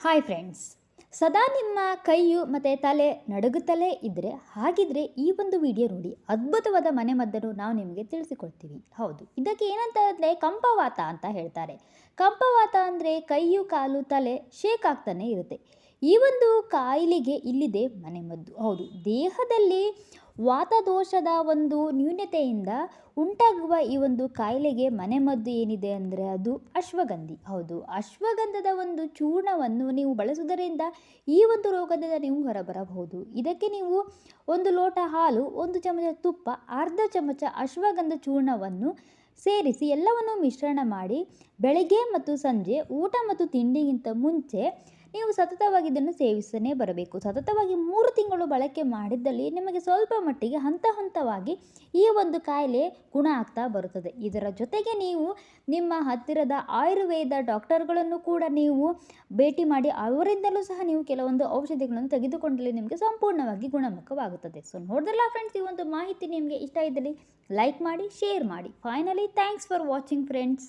Hi friends ಸದಾ ನಿಮ್ಮ ಕೈಯು ಮತ್ತು ತಲೆ ನಡುಗುತ್ತಲೇ ಇದ್ದರೆ ಹಾಗಿದ್ರೆ ಈ ಒಂದು ವಿಡಿಯೋ ನೋಡಿ ಅದ್ಭುತವಾದ ಮನೆಮದ್ದನ್ನು ನಾವು ನಿಮಗೆ ತಿಳಿಸಿಕೊಡ್ತೀವಿ. ಹೌದು. ಇದಕ್ಕೆ ಏನಂತ ಅಂದರೆ ಕಂಪವಾತ ಅಂತ ಹೇಳ್ತಾರೆ. ಕಂಪವಾತ ಅಂದರೆ ಕೈಯು, ಕಾಲು, ತಲೆ ಶೇಕ್ ಆಗ್ತಾನೆ ಇರುತ್ತೆ. ಈ ಒಂದು ಕಾಯಿಲೆಗೆ ಇಲ್ಲಿದೆ ಮನೆಮದ್ದು ಹೌದು. ದೇಹದಲ್ಲಿ ವಾತದೋಷದ ಒಂದು ನ್ಯೂನತೆಯಿಂದ ಉಂಟಾಗುವ ಈ ಒಂದು ಕಾಯಿಲೆಗೆ ಮನೆಮದ್ದು ಏನಿದೆ ಅಂದರೆ ಅದು ಅಶ್ವಗಂಧಿ. ಹೌದು, ಅಶ್ವಗಂಧದ ಒಂದು ಚೂರ್ಣವನ್ನು ನೀವು ಬಳಸುವುದರಿಂದ ಈ ಒಂದು ರೋಗದಿಂದ ನೀವು ಹೊರಬರಬಹುದು. ಇದಕ್ಕೆ ನೀವು ಒಂದು ಲೋಟ ಹಾಲು, ಒಂದು ಚಮಚ ತುಪ್ಪ, ಅರ್ಧ ಚಮಚ ಅಶ್ವಗಂಧ ಚೂರ್ಣವನ್ನು ಸೇರಿಸಿ ಎಲ್ಲವನ್ನು ಮಿಶ್ರಣ ಮಾಡಿ ಬೆಳಗ್ಗೆ ಮತ್ತು ಸಂಜೆ ಊಟ ಮತ್ತು ತಿಂಡಿಗಿಂತ ಮುಂಚೆ ನೀವು ಸತತವಾಗಿ ಇದನ್ನು ಸೇವಿಸನೇ ಬರಬೇಕು. ಸತತವಾಗಿ ಮೂರು ತಿಂಗಳು ಬಳಕೆ ಮಾಡಿದ್ದಲ್ಲಿ ನಿಮಗೆ ಸ್ವಲ್ಪ ಮಟ್ಟಿಗೆ ಹಂತ ಹಂತವಾಗಿ ಈ ಒಂದು ಕಾಯಿಲೆ ಗುಣ ಆಗ್ತಾ ಬರುತ್ತದೆ. ಇದರ ಜೊತೆಗೆ ನೀವು ನಿಮ್ಮ ಹತ್ತಿರದ ಆಯುರ್ವೇದ ಡಾಕ್ಟರ್ಗಳನ್ನು ಕೂಡ ನೀವು ಭೇಟಿ ಮಾಡಿ ಅವರಿಂದಲೂ ಸಹ ನೀವು ಕೆಲವೊಂದು ಔಷಧಿಗಳನ್ನು ತೆಗೆದುಕೊಂಡಲ್ಲಿ ನಿಮಗೆ ಸಂಪೂರ್ಣವಾಗಿ ಗುಣಮುಖವಾಗುತ್ತದೆ. ಸೊ ನೋಡಿದ್ರಲ್ಲ ಫ್ರೆಂಡ್ಸ್ ಈ ಒಂದು ಮಾಹಿತಿ ನಿಮಗೆ ಇಷ್ಟ ಇದ್ದಲ್ಲಿ ಲೈಕ್ ಮಾಡಿ ಶೇರ್ ಮಾಡಿ. Finally thanks for watching friends